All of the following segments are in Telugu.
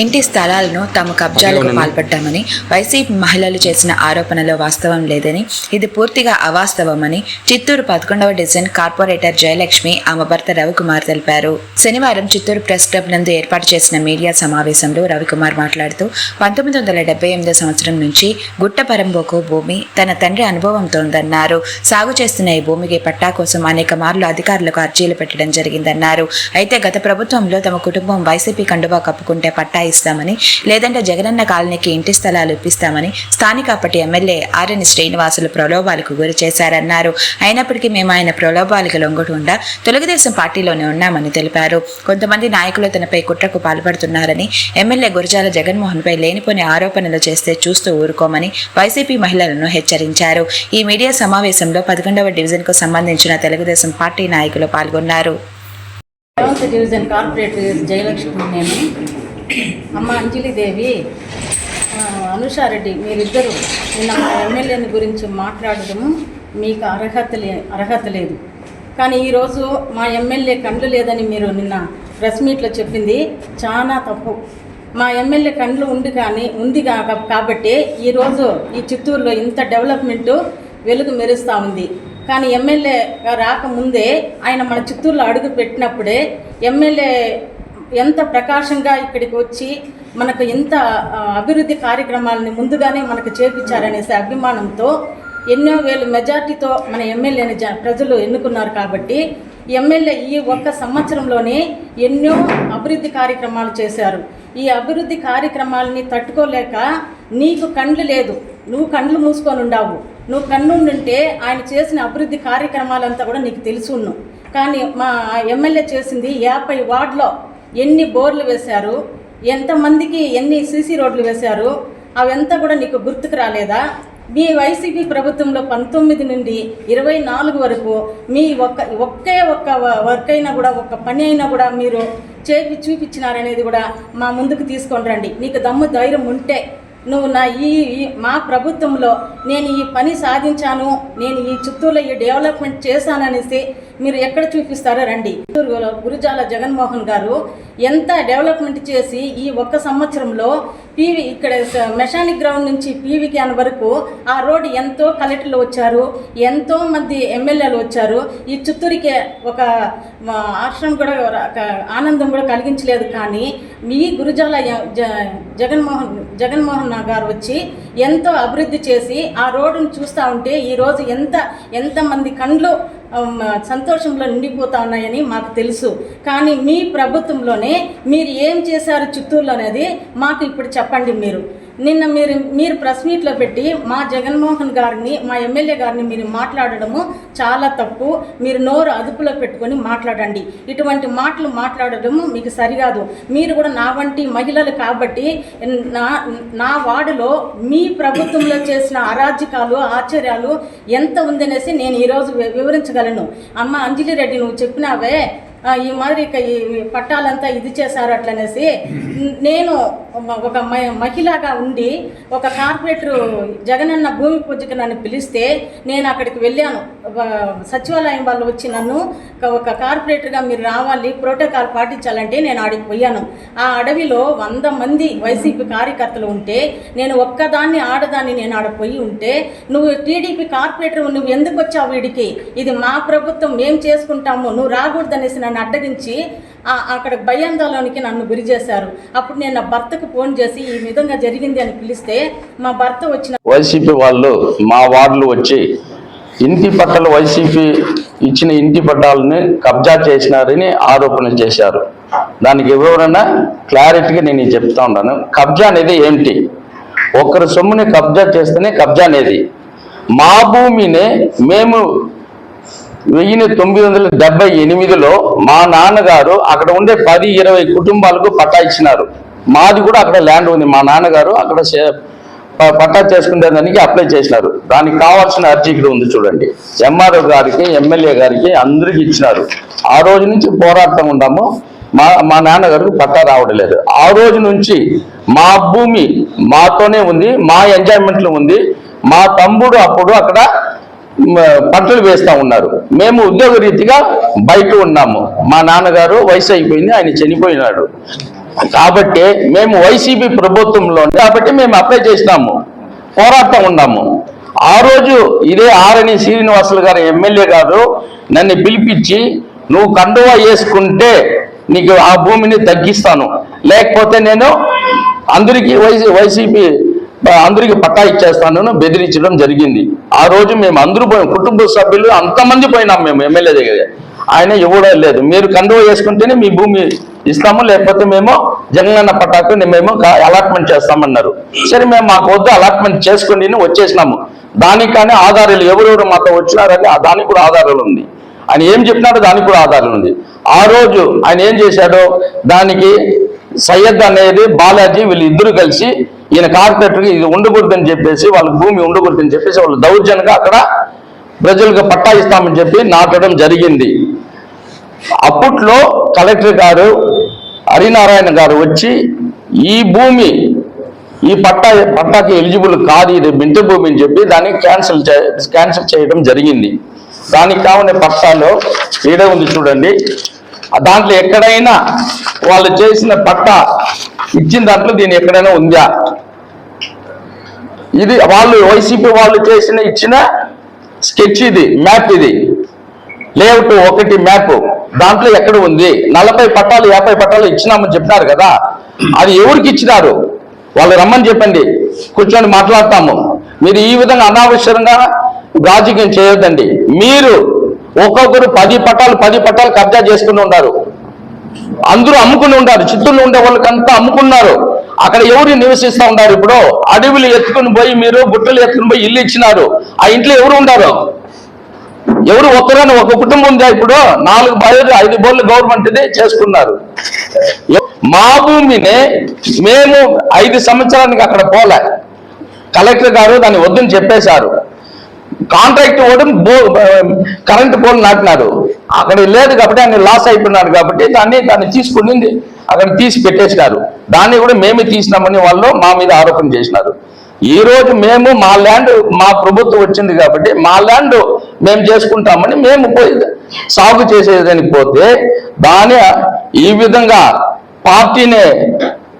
ఇంటి స్థలాలను తాము కబ్జాలకు పాల్పడ్డామని వైసీపీ మహిళలు చేసిన ఆరోపణలో వాస్తవం లేదని ఇది పూర్తిగా అవాస్తవమని చిత్తూరు పదకొండవ డివిజన్ కార్పొరేటర్ జయలక్ష్మి ఆమె భర్త రవికుమార్ తెలిపారు. శనివారం చిత్తూరు ప్రెస్ క్లబ్ నందు ఏర్పాటు చేసిన మీడియా సమావేశంలో రవికుమార్ మాట్లాడుతూ పంతొమ్మిది వందల డెబ్బై ఎనిమిదో సంవత్సరం నుంచి గుట్టపరంబోకు భూమి తన తండ్రి అనుభవంతో ఉందన్నారు. సాగు చేస్తున్న ఈ భూమికి పట్టా కోసం అనేక మార్లు అధికారులకు అర్జీలు పెట్టడం జరిగిందన్నారు. అయితే గత ప్రభుత్వంలో తమ కుటుంబం వైసీపీ కండువా కప్పుకుంటే పట్టా ఇస్తామని లేదంటే జగనన్న కాలనీకి ఇంటి స్థలాలు ఇప్పిస్తామని స్థానిక అప్పటి ఎమ్మెల్యే ఆర్ఎన్ శ్రీనివాసులు ప్రలోభాలకు గురి చేశారన్నారు. అయినప్పటికీ మేము ఆయన ప్రలోభాలకు లొంగకుండా తెలుగుదేశం పార్టీలోనే ఉన్నామని తెలిపారు. కొంతమంది నాయకులు తనపై కుట్రకు పాల్పడుతున్నారని ఎమ్మెల్యే గురజాల జగన్మోహన్ పై లేనిపోని ఆరోపణలు చేస్తే చూస్తూ ఊరుకోమని వైసీపీ మహిళలను హెచ్చరించారు. ఈ మీడియా సమావేశంలో పదకొండవ డివిజన్కు సంబంధించిన తెలుగుదేశం పార్టీ నాయకులు పాల్గొన్నారు. డివిజన్ కార్పొరేటర్ జయలక్ష్మి నేను అమ్మ అంజలిదేవి అనుషారెడ్డి మీరిద్దరు నిన్న మా ఎమ్మెల్యేని గురించి మాట్లాడడము మీకు అర్హత లే అర్హత లేదు. కానీ ఈరోజు మా ఎమ్మెల్యే కండ్లు లేదని మీరు నిన్న ప్రెస్ మీట్లో చెప్పింది చాలా తప్పు. మా ఎమ్మెల్యే కండ్లు ఉంది కానీ ఉంది కా- కాబట్టి ఈరోజు ఈ చిత్తూరులో ఇంత డెవలప్మెంటు వెలుగు మెరుస్తూ ఉంది. కానీ ఎమ్మెల్యేగా రాకముందే ఆయన మన చిత్తూరులో అడుగు పెట్టినప్పుడే ఎమ్మెల్యే ఎంత ప్రకాశంగా ఇక్కడికి వచ్చి మనకు ఎంత అభివృద్ధి కార్యక్రమాలని ముందుగానే మనకు చేపించారనేసి అభిమానంతో ఎన్నో వేలు మెజార్టీతో మన ఎమ్మెల్యేని జ ప్రజలు ఎన్నుకున్నారు కాబట్టి ఎమ్మెల్యే ఈ ఒక్క సంవత్సరంలోనే ఎన్నో అభివృద్ధి కార్యక్రమాలు చేశారు. ఈ అభివృద్ధి కార్యక్రమాలని తట్టుకోలేక నీకు కండ్లు లేదు నువ్వు కండ్లు మూసుకొని ఉండావు. నువ్వు కన్నుండుంటే ఆయన చేసిన అభివృద్ధి కార్యక్రమాలంతా కూడా నీకు తెలుసున్ను కానీ మా ఎమ్మెల్యే చేసింది యాభై వార్డులో ఎన్ని బోర్లు వేశారు? ఎంతమందికి ఎన్ని సీసీ రోడ్లు వేశారు? అవంతా కూడా నీకు గుర్తుకు రాలేదా? మీ వైసీపీ ప్రభుత్వంలో పంతొమ్మిది నుండి ఇరవై నాలుగు వరకు మీ ఒక్క ఒకే ఒక్క వ- వర్క్ అయినా కూడా ఒక్క పని అయినా కూడా మీరు చేపి చూపించినారనేది కూడా మా ముందుకు తీసుకొని రండి. నీకు దమ్ము ధైర్యం ఉంటే నువ్వు నా ఈ- మా ప్రభుత్వంలో నేను ఈ పని సాధించాను నేను ఈ చిత్తూరులో ఈ డెవలప్మెంట్ చేశాననేసి మీరు ఎక్కడ చూపిస్తారో రండి. గురుజాల జగన్మోహన్ గారు ఎంత డెవలప్మెంట్ చేసి ఈ ఒక్క సంవత్సరంలో పీవీ ఇక్కడ మెషానిక్ గ్రౌండ్ నుంచి పీవీ క్యాన్ వరకు ఆ రోడ్డు ఎంతో కలెక్టర్లు వచ్చారు ఎంతో మంది ఎమ్మెల్యేలు వచ్చారు. ఈ చిత్తూరుకి ఒక ఆశ్రమం కూడా ఆనందం కూడా కలిగించలేదు కానీ మీ గురుజాల జ- జగన్మోహన్ జగన్మోహన్ గారు వచ్చి ఎంతో అభివృద్ధి చేసి ఆ రోడ్డును చూస్తూ ఉంటే ఈరోజు ఎంత ఎంతమంది కండ్లు సంతోషంలో నిండిపోతా ఉన్నాయని మాకు తెలుసు. కానీ మీ ప్రభుత్వంలోనే మీరు ఏం చేశారు చిత్తూరులో అనేది మాకు ఇప్పుడు చెప్పండి మీరు. నిన్న మీరు మీరు ప్రెస్ మీట్లో పెట్టి మా జగన్మోహన్ గారిని మా ఎమ్మెల్యే గారిని మీరు మాట్లాడడము చాలా తప్పు. మీరు నోరు అదుపులో పెట్టుకొని మాట్లాడండి. ఇటువంటి మాటలు మాట్లాడడము మీకు సరికాదు. మీరు కూడా నా వంటి మహిళలు కాబట్టి నా నా వార్డులో మీ ప్రభుత్వంలో చేసిన అరాజకాలు ఆశ్చర్యాలు ఎంత ఉందనేసి నేను ఈరోజు వివరించగలను. అమ్మ అంజలి రెడ్డి నువ్వు చెప్పినావే ఈ మాదిరి ఈ పట్టాలంతా ఇది చేశారు అట్లనేసి. నేను ఒక మ- మహిళగా ఉండి ఒక కార్పొరేటర్ జగనన్న భూమి పూజకి నన్ను పిలిస్తే నేను అక్కడికి వెళ్ళాను. ఒక సచివాలయం వాళ్ళు వచ్చి నన్ను ఒక- కార్పొరేటర్గా మీరు రావాలి ప్రోటోకాల్ పాటించాలంటే నేను ఆడికి పోయాను. ఆ అడవిలో వంద మంది వైసీపీ కార్యకర్తలు ఉంటే నేను ఒక్కదాన్ని ఆడదాన్ని నేను ఆడ పోయి ఉంటే నువ్వు టీడీపీ కార్పొరేటర్ నువ్వు ఎందుకు వచ్చావు వీడికి? ఇది మా ప్రభుత్వం మేం చేసుకుంటాము నువ్వు రాకూడదనేసి నన్ను అడ్డగించి అక్కడ భయాందోళనకి నన్ను గురి చేశారు అప్పుడు నేను నా భర్తకు ఫోన్ చేసి ఈ విధంగా జరిగింది అని పిలిస్తే మా భర్త వచ్చిన వైసీపీ వాళ్ళు మా వార్డులు వచ్చి ఇంటి పట్టాలు వైసీపీ ఇచ్చిన ఇంటి పట్టాలని కబ్జా చేసినారని ఆరోపణ చేశారు. దానికి ఎవరైనా క్లారిటీగా నేను చెప్తా ఉన్నాను. కబ్జా అనేది ఏంటి? ఒకరి సొమ్ముని కబ్జా చేస్తేనే కబ్జా అనేది. మా భూమిని మేము వెయ్యి తొమ్మిది వందల డెబ్బై ఎనిమిదిలో మా నాన్నగారు అక్కడ ఉండే పది ఇరవై కుటుంబాలకు పట్టా ఇచ్చినారు. మాది కూడా అక్కడ ల్యాండ్ ఉంది. మా నాన్నగారు అక్కడ పట్టా చేసుకునే దానికి అప్లై చేసినారు. దానికి కావాల్సిన అర్జీ ఇక్కడ ఉంది చూడండి. ఎంఆర్ఓ గారికి ఎమ్మెల్యే గారికి అందరికి ఇచ్చినారు. ఆ రోజు నుంచి పోరాడుతూ ఉన్నాము. మా మా నాన్నగారికి పట్టా రావడం లేదు ఆ రోజు నుంచి మా భూమి మాతోనే ఉంది మా ఎంజాయ్మెంట్లో ఉంది. మా తమ్ముడు అప్పుడు అక్కడ పంటలు వేస్తూ ఉన్నారు. మేము ఉద్యోగ రీతిగా బయట ఉన్నాము. మా నాన్నగారు వయసు అయిపోయింది ఆయన చనిపోయినాడు. కాబట్టి మేము వైసీపీ ప్రభుత్వంలో కాబట్టి మేము అప్లై చేసినాము. పోరాటం ఉన్నాము. ఆ రోజు ఇదే ఆరణి శ్రీనివాసులు గారు ఎమ్మెల్యే గారు నన్ను పిలిపించి నువ్వు కండువా వేసుకుంటే నీకు ఆ భూమిని తగ్గిస్తాను. లేకపోతే నేను అందరికీ వైసీ వైసీపీ అందరికి పట్టా ఇచ్చేస్తాను బెదిరించడం జరిగింది. ఆ రోజు మేము అందరూ పోయాం. కుటుంబ సభ్యులు అంతమంది పోయినాం మేము ఎమ్మెల్యే దగ్గర. ఆయన ఇవ్వడం లేదు. మీరు కండువ వేసుకుంటేనే మీ భూమి ఇస్తాము. లేకపోతే మేము జగనన్న పట్టాకు మేము అలాట్మెంట్ చేస్తామన్నారు. సరే మేము మాకు వద్దు అలాట్మెంట్ చేసుకోండి వచ్చేసినాము. దానికి కానీ ఆధారాలు ఎవరెవరు మాతో వచ్చినారని ఆ- దానికి కూడా ఆధారాలు ఉంది. ఆయన ఏం చెప్పినాడో దానికి కూడా ఆధారం ఉంది. ఆ రోజు ఆయన ఏం చేశాడో దానికి సయ్యద్ అనేది బాలాజీ వీళ్ళు ఇద్దరు కలిసి ఈయన కార్పొరేటర్కి ఇది ఉండకూడదని చెప్పేసి వాళ్ళకి భూమి ఉండకూడదని చెప్పేసి వాళ్ళు దౌర్జన్యంగా అక్కడ ప్రజలకు పట్టా ఇస్తామని చెప్పి నాటడం జరిగింది. అప్పట్లో కలెక్టర్ గారు హరినారాయణ గారు వచ్చి ఈ భూమి ఈ పట్టా పట్టాకి ఎలిజిబుల్ కాదు ఇది మింట భూమి అని చెప్పి దాన్ని క్యాన్సిల్ చే క్యాన్సిల్ చేయడం జరిగింది. దానికి కావున పట్టాలో ఈడే ఉంది చూడండి. దాంట్లో ఎక్కడైనా వాళ్ళు చేసిన పట్టా ఇచ్చిన దాంట్లో దీని ఎక్కడైనా ఉందా? ఇది వాళ్ళు వైసీపీ వాళ్ళు చేసిన ఇచ్చిన స్కెచ్ ఇది మ్యాప్ ఇది. లేఅవుట్ ఒకటి మ్యాప్. దాంట్లో ఎక్కడ ఉంది? నలభై పట్టాలు యాభై పట్టాలు ఇచ్చినామని చెప్పినారు కదా. అది ఎవరికి ఇచ్చినారు? వాళ్ళు రమ్మని చెప్పండి. కూర్చొని మాట్లాడతాము. మీరు ఈ విధంగా అనావసరంగా రాజకీయం చేయొద్దండి. మీరు ఒక్కొక్కరు పది పట్టాలు పది పట్టాలు కబ్జా చేసుకుని ఉన్నారు అందరూ అమ్ముకుని ఉన్నారు చిత్తూరులో ఉండే వాళ్ళకంతా అమ్ముకున్నారు. అక్కడ ఎవరు నివసిస్తూ ఉన్నారు? ఇప్పుడు అడవులు ఎత్తుకుని పోయి మీరు బుట్టలు ఎత్తుకుని పోయి ఇల్లు ఇచ్చినారు. ఆ ఇంట్లో ఎవరు ఉన్నారు ఎవరు ఒక్కరని ఒక కుటుంబం ఉందా ఇప్పుడు? నాలుగు బయలు ఐదు బోర్లు గవర్నమెంట్ చేసుకున్నారు. మా భూమిని మేము ఐదు సంవత్సరానికి అక్కడ పోలే. కలెక్టర్ గారు దాన్ని వద్దని చెప్పేశారు. కాంట్రాక్ట్ ఇవ్వడం బో కరెంట్ పోల్ నాటినారు. అక్కడ లేదు కాబట్టి ఆయన లాస్ అయిపోయినాడు కాబట్టి దాన్ని దాన్ని తీసుకుని అక్కడ తీసి పెట్టేసినారు దాన్ని కూడా మేమే తీసినామని వాళ్ళు మా మీద ఆరోపణ చేసినారు. ఈ రోజు మేము మా ల్యాండ్ మా ప్రభుత్వం వచ్చింది కాబట్టి మా ల్యాండ్ మేము చేసుకుంటామని మేము పోయి సాగు చేసేదానికి పోతే దాని ఈ విధంగా పార్టీనే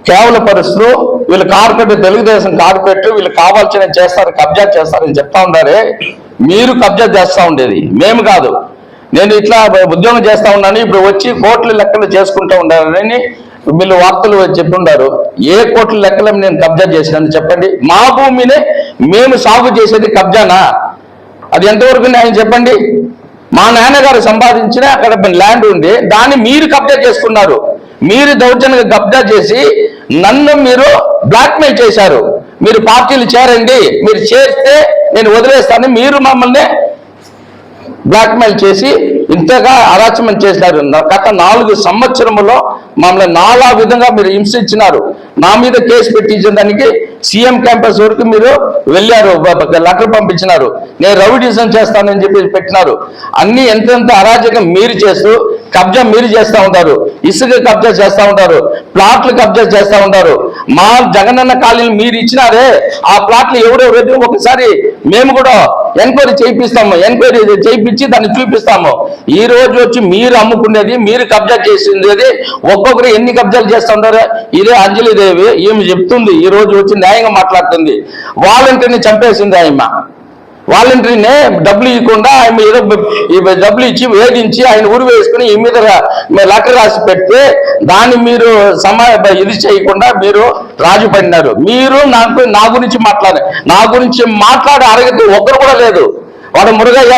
కేవలపరుస్తూ వీళ్ళు కార్పొరేట్ తెలుగుదేశం కార్పొరేట్ వీళ్ళు కావాల్సిన చేస్తారు కబ్జా చేస్తారని చెప్తా ఉండారే. మీరు కబ్జా చేస్తూ ఉండేది. మేము కాదు. నేను ఇట్లా ఉద్యోగం చేస్తా ఉన్నాను ఇప్పుడు వచ్చి కోట్ల లెక్కలు చేసుకుంటూ ఉండాలని వీళ్ళు వార్తలు చెప్పుండారు. ఏ కోట్ల లెక్కల నేను కబ్జా చేసినాను చెప్పండి. మా భూమినే మేము సాగు చేసేది కబ్జానా? అది ఎంతవరకు న్యాయం చెప్పండి? మా నాన్నగారు సంపాదించిన అక్కడ ల్యాండ్ ఉంది. దాన్ని మీరు కబ్జా చేసుకున్నారు. మీరు దౌర్జన్యంగా కబ్జా చేసి నన్ను మీరు బ్లాక్మెయిల్ చేశారు. మీరు పార్టీలు చేరండి. మీరు చేస్తే నేను వదిలేస్తాను. మీరు మమ్మల్ని బ్లాక్మెయిల్ చేసి ఇంతగా అరాచకం చేసినారు నా- గత నాలుగు సంవత్సరములో మమ్మల్ని నాలా విధంగా మీరు హింసించినారు. నా మీద కేసు పెట్టించిన దానికి సీఎం క్యాంపస్ వరకు మీరు వెళ్ళారు. లెటర్ పంపించినారు. నేను రౌడీజం చేస్తానని చెప్పి పెట్టినారు. అన్ని ఎంతెంత అరాచకం మీరు చేస్తూ కబ్జా మీరు చేస్తూ ఉంటారు. ఇసుక కబ్జా చేస్తూ ఉంటారు. ప్లాట్లు కబ్జా చేస్తూ ఉంటారు. మా జగనన్న కాలనీ మీరు ఇచ్చినారే. ఆ ప్లాట్లు ఎవరెవరు? ఒకసారి మేము కూడా ఎంక్వైరీ చేయిస్తాము ఎంక్వైరీ చేయించి దాన్ని చూపిస్తాము. ఈ రోజు వచ్చి మీరు అమ్ముకునేది మీరు కబ్జా చేసింది ఒక్కొక్కరు ఎన్ని కబ్జాలు చేస్తుంటారు? ఇదే అంజలిదేవి ఈమె చెప్తుంది ఈ రోజు వచ్చి న్యాయంగా మాట్లాడుతుంది. వాలంటీర్ని చంపేసింది ఆయమ్మ వాలంటరీనే డబ్బులు ఇవ్వకుండా ఆయన ఏదో ఈ డబ్బులు ఇచ్చి వేధించి ఆయన ఊరు వేసుకుని ఈ మీద లెక్క రాసి పెడితే దాన్ని మీరు సమా ఇది చేయకుండా మీరు రాజు పడినారు మీరు నాకు నా గురించి మాట్లాడారు నా గురించి మాట్లాడే అరగతి ఒక్కరు కూడా లేదు. వాడు మురుగయ్య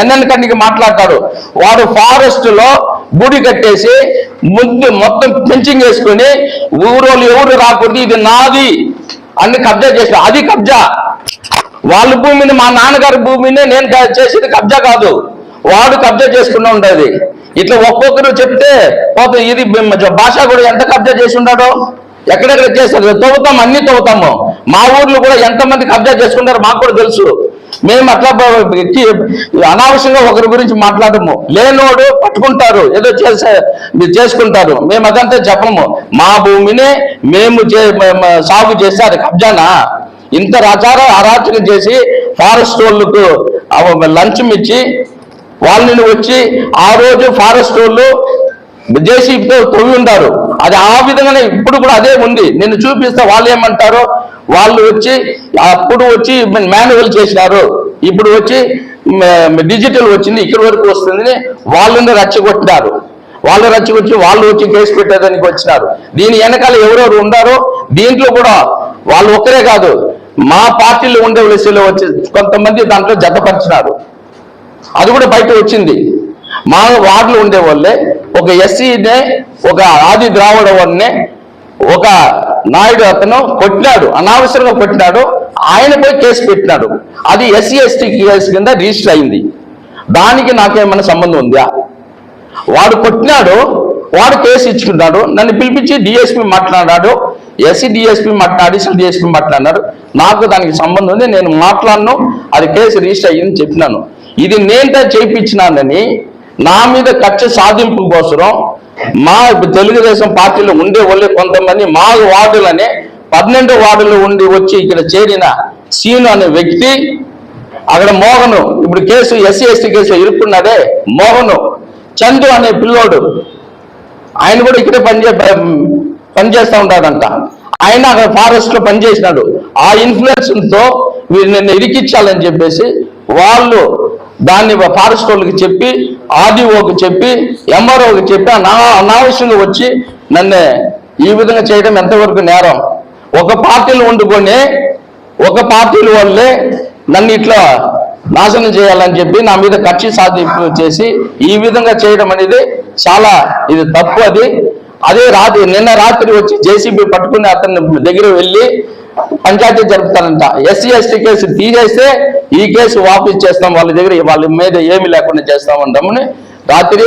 ఎన్ఎన్ కన్నికి మాట్లాడతాడు? వాడు ఫారెస్ట్లో గుడి కట్టేసి ముందు మొత్తం పెంచింగ్ వేసుకొని ఊరోళ్ళు ఎవరు రాకూడదు ఇది నాది అన్ని కబ్జా చేసిన అది కబ్జా. వాళ్ళ భూమిని మా నాన్నగారి భూమిని నేను చేసేది కబ్జా కాదు. వాడు కబ్జా చేసుకుంటూ ఉండేది. ఇట్లా ఒక్కొక్కరు చెప్తే పోతే ఇది భాష కూడా ఎంత కబ్జా చేసి ఉంటాడో ఎక్కడెక్కడ చేస్తారు తవ్వుతాం అన్ని తవ్వుతాము. మా ఊర్లో కూడా ఎంతమంది కబ్జా చేసుకుంటారో మాకు కూడా తెలుసు. మేము అట్లా బ- అనవసరంగా ఒకరి గురించి మాట్లాడము. లేనోడు పట్టుకుంటారు. ఏదో చేసే మీరు చేసుకుంటారు. మేము అదంతా చెప్పము. మా భూమిని మేము చే- సాగు చేస్తే అది కబ్జానా? ఇంత రచార అరాచకం చేసి ఫారెస్ట్ వాళ్ళకు లంచం ఇచ్చి వాళ్ళని వచ్చి ఆ రోజు ఫారెస్ట్ వాళ్ళు జేసీబీతో తవ్వి ఉంటారు. అది ఆ విధంగానే ఇప్పుడు కూడా అదే ఉంది. నేను చూపిస్తే వాళ్ళు ఏమంటారు వాళ్ళు వచ్చి అప్పుడు వచ్చి మాన్యువల్ చేసినారు. ఇప్పుడు వచ్చి డిజిటల్ వచ్చింది ఇక్కడి వరకు వస్తుంది వాళ్ళని రచ్చగొట్టినారు. వాళ్ళు రచ్చగొచ్చి వాళ్ళు వచ్చి కేసు పెట్టేదానికి వచ్చినారు. దీని వెనకాల ఎవరెవరు ఉన్నారో దీంట్లో కూడా వాళ్ళు ఒక్కరే కాదు. మా పార్టీలో ఉండే విషయంలో వచ్చి కొంతమంది దాంట్లో జతపరిచినారు. అది కూడా బయట వచ్చింది. మా వార్డులో ఉండే వాళ్ళే ఒక ఎస్సీనే ఒక ఆది ద్రావిడ వాడినే ఒక నాయుడు అతను కొట్టినాడు అనవసరంగా కొట్టినాడు ఆయన పోయి కేసు పెట్టినాడు. అది ఎస్సీ ఎస్టీ కేసు కింద రిజిస్టర్ అయింది. దానికి నాకేమైనా సంబంధం ఉందా? వాడు కొట్టినాడు వాడు కేసు ఇచ్చుకున్నాడు నన్ను పిలిపించి డిఎస్పీ మాట్లాడాడు ఎస్సీ డిఎస్పీ మాట్లాడి అడిషనల్ డిఎస్పీ మాట్లాడినారు. నాకు దానికి సంబంధం ఉంది నేను మాట్లాడను అది కేసు రిజిస్టర్ అయ్యిందని చెప్పినాను. ఇది నేంటే చేయించినానని నా మీద కక్ష సాధింపు కోసం మా తెలుగుదేశం పార్టీలో ఉండే వాళ్ళే కొంతమంది మా వార్డులనే పన్నెండు వార్డులు ఉండి వచ్చి ఇక్కడ చేరిన సీను అనే వ్యక్తి అక్కడ మోహను ఇప్పుడు కేసు ఎస్సీ ఎస్టీ కేసు ఇరుక్కున్నదే మోహను చందు అనే పిల్లోడు ఆయన కూడా ఇక్కడే పనిచే పనిచేస్తూ ఉంటాడంట. ఆయన అక్కడ ఫారెస్ట్లో పనిచేసినాడు. ఆ ఇన్ఫ్లుయెన్స్తో వీరు నిన్ను ఇరికిచ్చాలని చెప్పేసి వాళ్ళు దాన్ని ఫారెస్ట్ వాళ్ళకి చెప్పి ఆర్డీఓకి చెప్పి ఎంఆర్ఓకి చెప్పి నా అనావశ్యంగా వచ్చి నన్ను ఈ విధంగా చేయడం ఎంతవరకు నేరం? ఒక పార్టీలో వండుకొని ఒక పార్టీల వాళ్ళే నన్ను ఇట్లా నాశనం చేయాలని చెప్పి నా మీద కక్షి సాధింపు చేసి ఈ విధంగా చేయడం అనేది చాలా ఇది తప్పు అది. అదే రాత్రి నిన్న రాత్రి వచ్చి జేసీబీ పట్టుకుని అతని దగ్గర వెళ్ళి పంచాయతీ జరుపుతారంట. ఎస్సీ ఎస్టీ కేసు తీసేస్తే ఈ కేసు వాపస్ చేస్తాం వాళ్ళ దగ్గర వాళ్ళ మీద ఏమి లేకుండా చేస్తామంటామని రాత్రి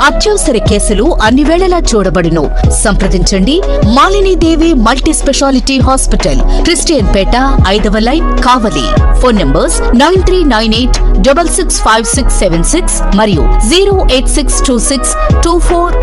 అత్యవసర కేసులు అన్ని వేళలా చూడబడును. సంప్రదించండి. Malinidevi multi speciality hospital Christian Peta ఐదవ line Kavali. Phone numbers nine three nine eight double six five six seven six మరియు zero eight six two six two four